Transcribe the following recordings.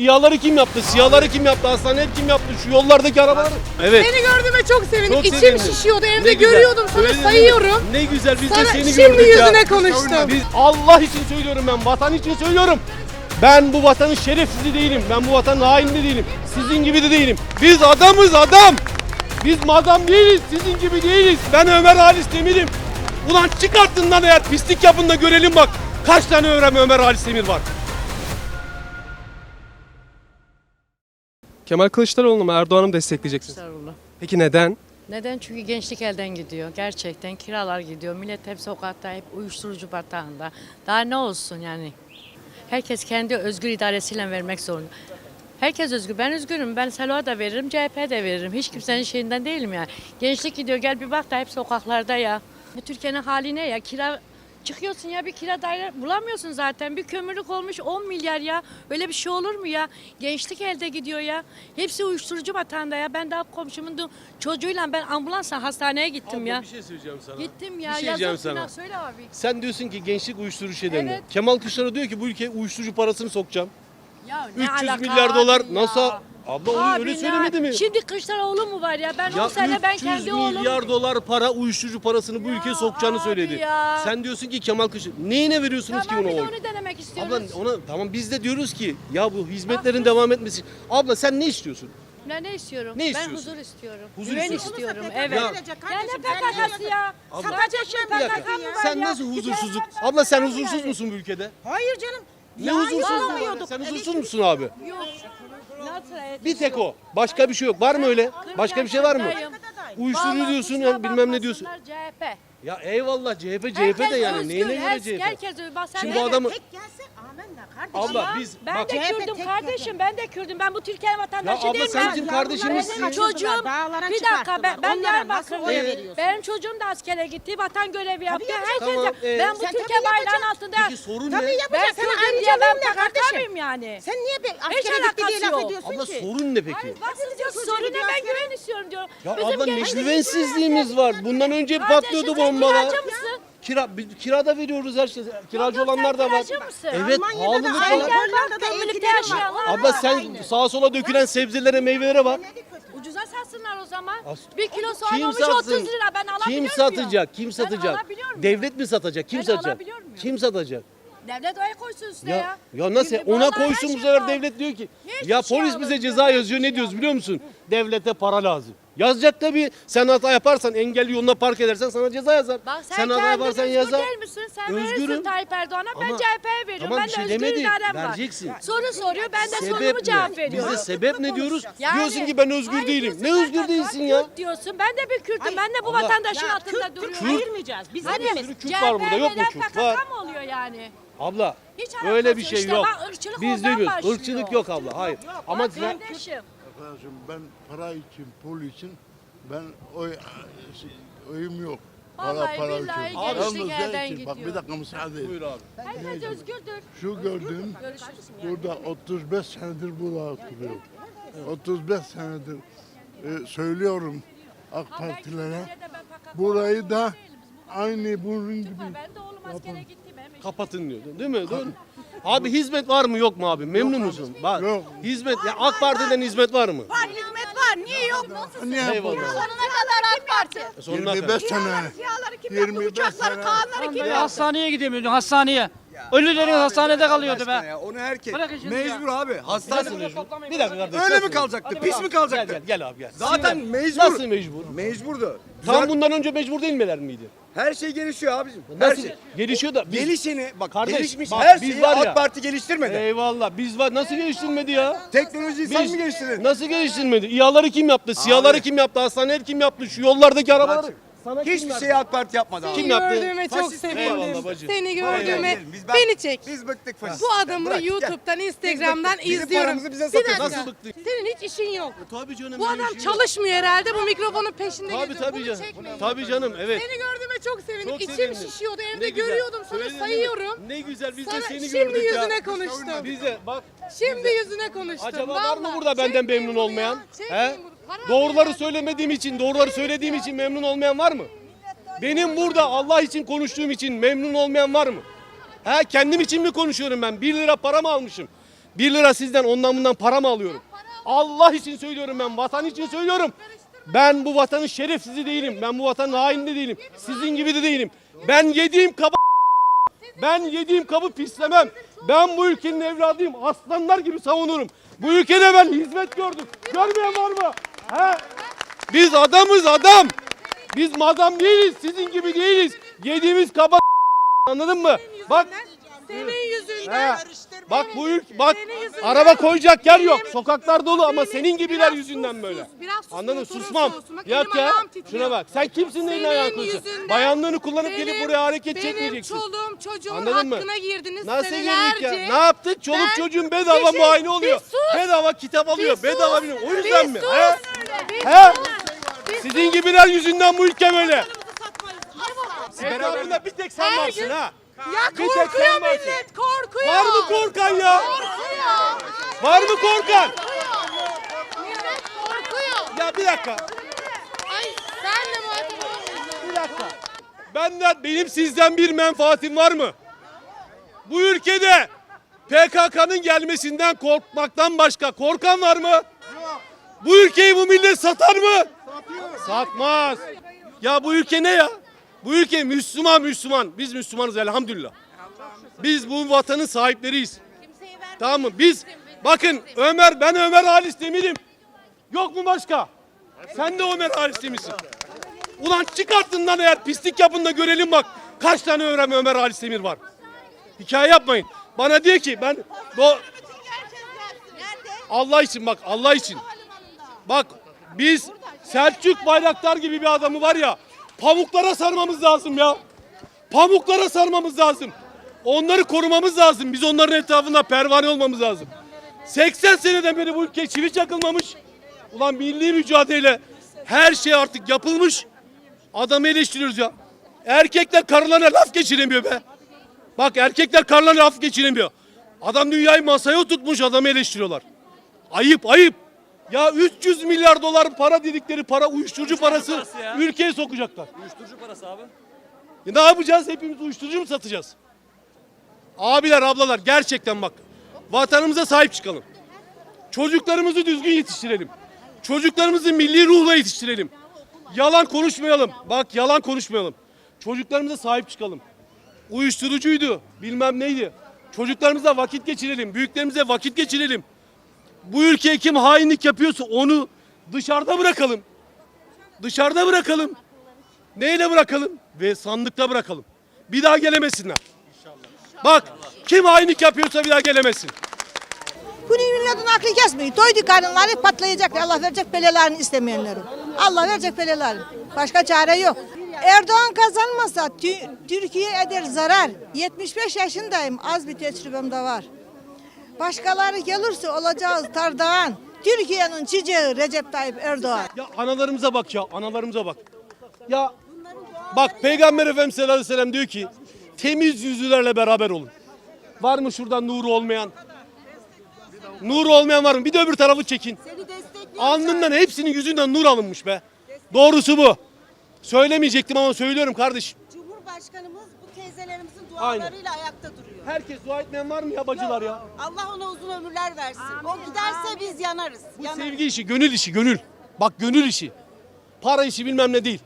İHA'ları kim yaptı? SİHA'ları kim yaptı? Hastaneleri kim yaptı? Şu yollardaki arabaları. Evet. Seni gördüğüme çok sevindim. Çok İçim sevindim. şişiyordu. Ne Evde güzel. görüyordum sana Öyle mi? sayıyorum. Ne güzel biz Sana de seni şimdi gördük ya. yüzüne konuştum. Biz Allah için söylüyorum ben, vatan için söylüyorum. Ben bu vatanın şerefsizi değilim. Ben bu vatanın haini de değilim. Sizin gibi de değilim. Biz adamız adam. Biz madam değiliz. Sizin gibi değiliz. Ben Ömer Halis Demir'im. Ulan çıkartın lan eğer pislik yapın da görelim bak. Kaç tane Ömer, Ömer Halis Demir var. Kemal Kılıçdaroğlu'nu mu Erdoğan'ı mı destekleyeceksiniz? Kılıçdaroğlu. Peki neden? Neden? Çünkü gençlik elden gidiyor. Gerçekten kiralar gidiyor. Millet hep sokakta, hep uyuşturucu batağında. Daha ne olsun yani? Herkes kendi özgür idaresiyle vermek zorunda. Herkes özgür. Ben özgürüm. Ben Selva da veririm, CHP de veririm. Hiç kimsenin şeyinden değilim yani. Gençlik gidiyor. Gel bir bak da hep sokaklarda ya. Türkiye'nin hali ne ya? Kira çıkıyorsun ya bir kira daire bulamıyorsun zaten. Bir kömürlük olmuş 10 milyar ya. Öyle bir şey olur mu ya? Gençlik elde gidiyor ya. Hepsi uyuşturucu batağında ya. Ben daha komşumun da çocuğuyla ben ambulansla hastaneye gittim ya. bir şey söyleyeceğim sana. Gittim ya. Bir şey yazık diyeceğim günah. sana. Söyle abi. Sen diyorsun ki gençlik uyuşturucu şey deniyor. Evet. Kemal Kılıçdaroğlu diyor ki bu ülkeye uyuşturucu parasını sokacağım. Ya 300 milyar dolar NASA Abla onu Abi öyle ne- söylemedi mi? Şimdi Kılıçdaroğlu mu var ya? Ben 10 ya sene ben 300 kendi oğlum. milyar dolar para uyuşturucu parasını bu Ya ülkeye sokacağını abi söyledi. ya. Sen diyorsun ki Kemal Kılıçdaroğlu neyine veriyorsunuz Tamam ki bir de oy? onu denemek Abla istiyoruz. ona tamam biz de diyoruz ki ya bu hizmetlerin devam etmesi. Abla sen ne istiyorsun? Ne, ne istiyorum? Ne ben istiyorsun? huzur istiyorum. Huzur Güven istiyorsun. istiyorum. PKK Evet. Ya- Ya, ne PKK'sı ya? Abla- Kardeşim Bir dakika. PKK mı var Sen ya? nasıl huzursuzluk? Abla sen huzursuz musun bu ülkede? Hayır canım. Ne huzursuzluğu? Sen huzursuz musun abi? Yok. Bir tek o. Başka bir şey yok. Var mı öyle? Başka bir şey var mı? Uyuşturucu diyorsun bilmem ne diyorsun. CHP. Ya eyvallah CHP CHP de yani özgür, neyine göre her- CHP? Herkes özgür. Bak sen Şimdi bu adamı Tek gelse amenna kardeşim. Abla biz ben bak de CHP Kürdüm tek kardeşim ben de Kürdüm ben bu Türkiye vatandaşı Ya abla değilim sen ben. bizim kardeşimizsin. Benim çocuğum Dağlara bir dakika ben, çıkarttılar. ben Onlara nasıl Diyarbakırlıyım. oy veriyorsun? Benim çocuğum da askere gitti vatan görevi yaptı. Herkes Tamam, e, ben bu sen Türkiye tabii bayrağının altında peki sorun Tabii ne? ben Senin Kürdüm ayrıca diye ben ne kardeşim? Yani. Sen niye be, askere gitti diye laf yok. ediyorsun Abla ki? sorun ne peki? Bak siz diyor çocuğu sorun ne gidiyor ben askere. güven istiyorum diyor. Ya abla ne güvensizliğimiz var. Bundan önce Kardeşim, patlıyordu sen bombalar. kiracı mısın? Kira, biz kirada veriyoruz her şey. Kiracı yok, olanlar da var. kiracı mısın? Evet Almanya'da da pahalılık var. Gel Hollanda'da kömürlükte evlileri var. yaşayanlar Abla sen sağa sola dökülen sebzelere meyvelere bak. Ucuza satsınlar o zaman. As- Bir kilo soğan Kim olmuş 30 satsın? lira ben alabiliyor Kim muyum? satacak? Kim Ben satacak? alabiliyor muyum? Devlet mi satacak? Kim Ben satacak? alabiliyor muyum? Kim satacak? Devlet oya koysun üstüne Ya, ya. ya nasıl? Şimdi Ona vallahi her koysun bu şey sefer var. devlet diyor ki Hiçbir ya şey polis bize alınmıyor, ceza hiçbir yazıyor. şey Ne diyoruz biliyor musun? Devlete para lazım. Yazacak tabii. Sen hata yaparsan engelli yoluna park edersen sana ceza yazar. Bak sen, sen hata kendin yaparsan özgür yazar. misin? Sen Özgürüm. verirsin Tayyip Erdoğan'a ben CHP'ye veriyorum. Tamam, ben bir de şey özgür demedik. iradem var. Vereceksin. Soru soruyor ben de Sebep sorumu ne? cevap Biz veriyorum. de sebep ne diyoruz? Yani- diyorsun ki ben özgür Hayır değilim. Ne özgür de- değilsin ya? Kürt diyorsun. Ben de bir Kürt'üm. Hayır. Ben de bu Allah- vatandaşın Ya altında Kürt, duruyorum. Kürt ayırmayacağız. Biz Hadi hepimiz. sürü Kürt var burada, yok mu Kürt? Var. mı oluyor yani? Abla Hiç öyle bir şey İşte yok. bak, Biz demiyoruz. Irkçılık yok abla. Hayır. Ama kardeşim. Arkadaşım ben para için, pul için ben oy oyum yok. Vallahi para para billahi için. gençlik Yalnız elden ne için? Bak gidiyor. bir dakika müsaade et. buyur abi. Herkes özgürdür. Şu gördüğüm Görüşürüz. burada 35 senedir burada oturuyorum. 35 senedir e, söylüyorum AK Partilere. Burayı da aynı bunun gibi Ben de oğlum askere gitti. Kapatın diyor. Değil mi? Doğru. Abi hizmet var mı yok mu abi? Memnun musun? Bak. Yok. Hizmet ya AK Parti'den hizmet var mı? Var hizmet var. Niye yok? ne Eyvallah. yapalım? Sonuna kadar AK Parti. Sonuna 25 kadar. sene. Siyahları kim 25 yaptı? Uçakları, sene. Kim Ya yaptı? hastaneye gidemiyordun hastaneye. Ölülerin hastanede kalıyordu be. Ya. Onu herkes Bırakın şimdi mecbur ya. abi. Mecbur? Bir dakika kardeşim. öyle mi kalacaktı? Hadi Pis mi kalacaktı? Gel gel gel abi gel. Zaten Sinir. mecbur. Nasıl mecbur? Mecburdu. Tam Güzel- bundan önce mecbur değilmeler miydi? her şey gelişiyor abicim. Her Nasıl? şey. Gelişiyor da. Biz, Gelişini bak Kardeş, gelişmiş bak her biz şeyi var ya- AK Parti geliştirmedi. Eyvallah. Biz var nasıl geliştirmedi ya? Teknolojiyi sen Biz mi geliştirdin? nasıl geliştirmedi? İHA'ları kim yaptı? SİHA'ları kim yaptı? Hastaneleri kim yaptı? Şu yollardaki arabaları. Bak, Sana kim Hiçbir şeyi AK Parti yapmadı abi. Kim Seni yaptı? gördüğüme çok Faşist Eyvallah sevindim. Seni Eyvallah. gördüğüme Biz ben- beni çek. Biz bıktık faşist. Bu adamı Bırak, gel. YouTube'dan, Instagram'dan bıktık. Bizim izliyorum. paramızı bize dakika. Nasıl bıktık? Senin hiç işin yok. Tabii canım. Bu adam şey yok. çalışmıyor herhalde. Bu mikrofonun peşinde Tabii geziyor. tabii Bunu canım. çekmeyin. Tabii canım evet. Seni gördüğüme çok sevindim. Çok İçim sevindim. şişiyordu. Evde Ne güzel. görüyordum sana Söyledin değil mi? sayıyorum. Ne güzel biz de Sana seni şimdi gördük ya. yüzüne konuştum. Bize bak. Şimdi yüzüne konuştum. Acaba var mı Vallahi. burada benden Çekmeyin memnun bunu olmayan? ya, çekmeyin He? bunu. Doğruları söylemediğim için, doğruları söylediğim için memnun olmayan var mı? Benim burada Allah için konuştuğum için memnun olmayan var mı? He kendim için mi konuşuyorum ben? 1 lira para mı almışım? 1 lira sizden ondan bundan para mı alıyorum? Allah için söylüyorum ben, vatan için söylüyorum. Ben bu vatanın şerefsizi değilim. Ben bu vatanın haini de değilim. Sizin gibi de değilim. Ben yediğim kaba ben yediğim kabı pislemem. Ben bu ülkenin evladıyım. Aslanlar gibi savunurum. Bu ülkede ben hizmet gördüm. Görmeyen var mı? He? Biz adamız adam. Biz madam değiliz. Sizin gibi değiliz. Yediğimiz kaba anladın mı? Bak Senin yüzünden. He. Bak bu ülke bak araba koyacak yer yok. Benim- Sokaklar dolu ama Benim- senin gibiler biraz yüzünden sus, böyle. sus, biraz sus, Anladın Susmam. elim ya. Şuna bak. Sen kimsin neyin Senin ayağını koyacaksın? Bayanlığını kullanıp gelip benim- buraya hareket benim çekmeyeceksin. çoluğum çocuğun Anladın mı? hakkına girdiniz Nasıl senelerce. girdik ya? Ne yaptık? Çoluk Ben- çocuğun bedava şey- muayene oluyor. Bedava kitap alıyor. Bedava bilmiyorum. O yüzden mi? He? Sizin gibiler yüzünden bu ülke böyle. Etrafında bir tek sen Her varsın gün- ha. Ya Bir tek korkuyor sen varsın. millet korkuyor. Var mı korkan ya? Korkuyor. Var mı korkan? Millet korkuyor. Ya bir dakika. Ay senle muhatap olmayacağım. Bir dakika. Benden benim sizden bir menfaatim var mı? Bu ülkede PKK'nın gelmesinden korkmaktan başka korkan var mı? Bu ülkeyi bu millet satar mı? Satmaz. Ya bu ülke ne ya? Bu ülke Müslüman Müslüman. Biz Müslümanız elhamdülillah. Biz bu vatanın sahipleriyiz. Tamam mı? Biz bakın Ömer ben Ömer Halis Demir'im. Yok mu başka? Sen de Ömer Halis Demir'sin. Ulan çıkartın lan eğer pislik yapın da görelim bak. Kaç tane öğrenme Ömer Halis Demir var. Hikaye yapmayın. Bana diyor ki ben do- Allah için bak Allah için. Bak biz Selçuk Bayraktar gibi bir adamı var ya pamuklara sarmamız lazım ya. Pamuklara sarmamız lazım. Onları korumamız lazım. Biz onların etrafında pervane olmamız lazım. 80 seneden beri bu ülkeye çivi çakılmamış. Ulan milli mücadele her şey artık yapılmış. Adamı eleştiriyoruz ya. Erkekler karılarına laf geçiremiyor be. Bak erkekler karılarına laf geçiremiyor. Adam dünyayı masaya oturtmuş adamı eleştiriyorlar. Ayıp ayıp. Ya 300 milyar dolar para dedikleri para uyuşturucu parası ülkeye sokacaklar. Uyuşturucu parası abi. Ya ne yapacağız? Hepimiz uyuşturucu mu satacağız? Abiler, ablalar gerçekten bak. Vatanımıza sahip çıkalım. Çocuklarımızı düzgün yetiştirelim. Çocuklarımızı milli ruhla yetiştirelim. Yalan konuşmayalım. Bak yalan konuşmayalım. Çocuklarımıza sahip çıkalım. Uyuşturucuydu, bilmem neydi. Çocuklarımıza vakit geçirelim. Büyüklerimize vakit geçirelim. Bu ülkeye kim hainlik yapıyorsa onu dışarıda bırakalım. Dışarıda bırakalım. Neyle bırakalım? Ve sandıkta bırakalım. Bir daha gelemesinler. Bak kim hainlik yapıyorsa bir daha gelemesin. Bu milletin aklı kesmiyor. Doydu karınları patlayacak. Allah verecek belelerini istemeyenlerin. Allah verecek belelerini. Başka çare yok. Erdoğan kazanmasa Tü- Türkiye eder zarar. 75 yaşındayım. Az bir tecrübem de var. Başkaları gelirse olacağız tardağın. Türkiye'nin çiçeği Recep Tayyip Erdoğan. Ya analarımıza bak ya analarımıza bak. Ya bak Peygamber Efendimiz sallallahu aleyhi ve sellem diyor ki temiz yüzlülerle beraber olun. Var mı şuradan nuru olmayan? Nuru olmayan var mı? Bir de öbür tarafı çekin. Alnından hepsinin yüzünden nur alınmış be. Doğrusu bu. Söylemeyecektim ama söylüyorum kardeşim. Cumhurbaşkanımız teyzelerimizin dualarıyla ayakta duruyor. Herkes dua etmeyen var mı ya bacılar ya? Allah ona uzun ömürler versin. o giderse biz yanarız. Bu yanarız. sevgi işi, gönül işi, gönül. Bak gönül işi. Para işi bilmem ne değil.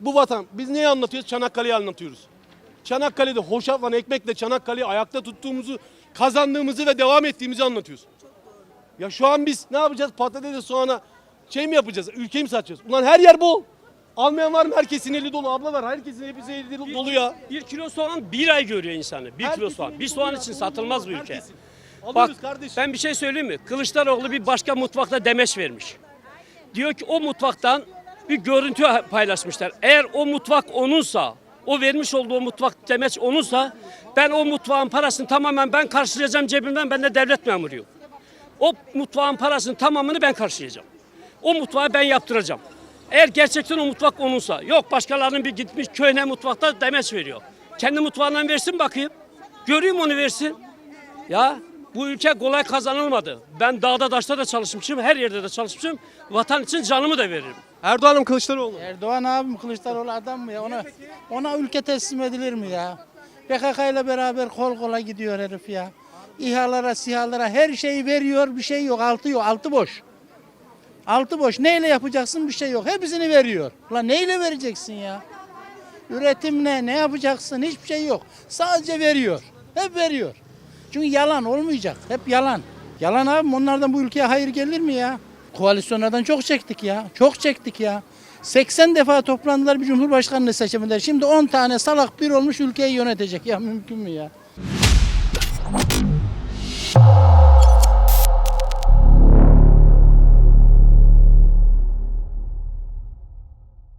Bu vatan, biz neyi anlatıyoruz? Çanakkale'yi anlatıyoruz. Çanakkale'de hoşafla, ekmekle Çanakkale'yi ayakta tuttuğumuzu, kazandığımızı ve devam ettiğimizi anlatıyoruz. Ya şu an biz ne yapacağız? Patatese, soğana şey mi yapacağız? Ülkeyi mi satacağız? Ulan her yer bol. Almayan var mı? Herkesin eli dolu. Ablalar herkesin hepsi eli dolu ya. Bir kilo soğan bir ay görüyor insanı. Bir kilo Herkesin soğan. eli Bir dolu soğan ya. için satılmaz bu ülke. Herkesin. Bak kardeşim. ben bir şey söyleyeyim mi? Kılıçdaroğlu bir başka mutfakta demeç vermiş. Diyor ki o mutfaktan bir görüntü paylaşmışlar. Eğer o mutfak onunsa, o vermiş olduğu mutfak demeç onunsa ben o mutfağın parasını tamamen ben karşılayacağım cebimden ben de devlet memuruyum. O mutfağın parasının tamamını ben karşılayacağım. O mutfağı ben yaptıracağım. Eğer gerçekten o mutfak onunsa. Yok başkalarının bir gitmiş köyüne mutfakta demeç veriyor. Kendi mutfağından versin bakayım. Göreyim onu versin. Ya bu ülke kolay kazanılmadı. Ben dağda taşta da çalışmışım, her yerde de çalışmışım. Vatan için canımı da veririm. Erdoğan'ım Kılıçdaroğlu. Erdoğan abim Kılıçdaroğlu adam mı ya? Ona, ona ülke teslim edilir mi ya? PKK ile beraber kol kola gidiyor herif ya. İHA'lara, SİHA'lara her şeyi veriyor. Bir şey yok. Altı yok. Altı boş. Altı boş. Neyle yapacaksın? Bir şey yok. Hepsini veriyor. Ulan neyle vereceksin ya? Üretim ne? Yapacaksın? Hiçbir şey yok. Sadece veriyor. Hep veriyor. Çünkü yalan olmayacak. Hep yalan. Yalan abi onlardan bu ülkeye hayır gelir mi ya? Koalisyonlardan çok çektik ya. Çok çektik ya. 80 defa toplandılar bir cumhurbaşkanını seçemediler. Şimdi 10 tane salak bir olmuş ülkeyi yönetecek. Ya mümkün mü ya?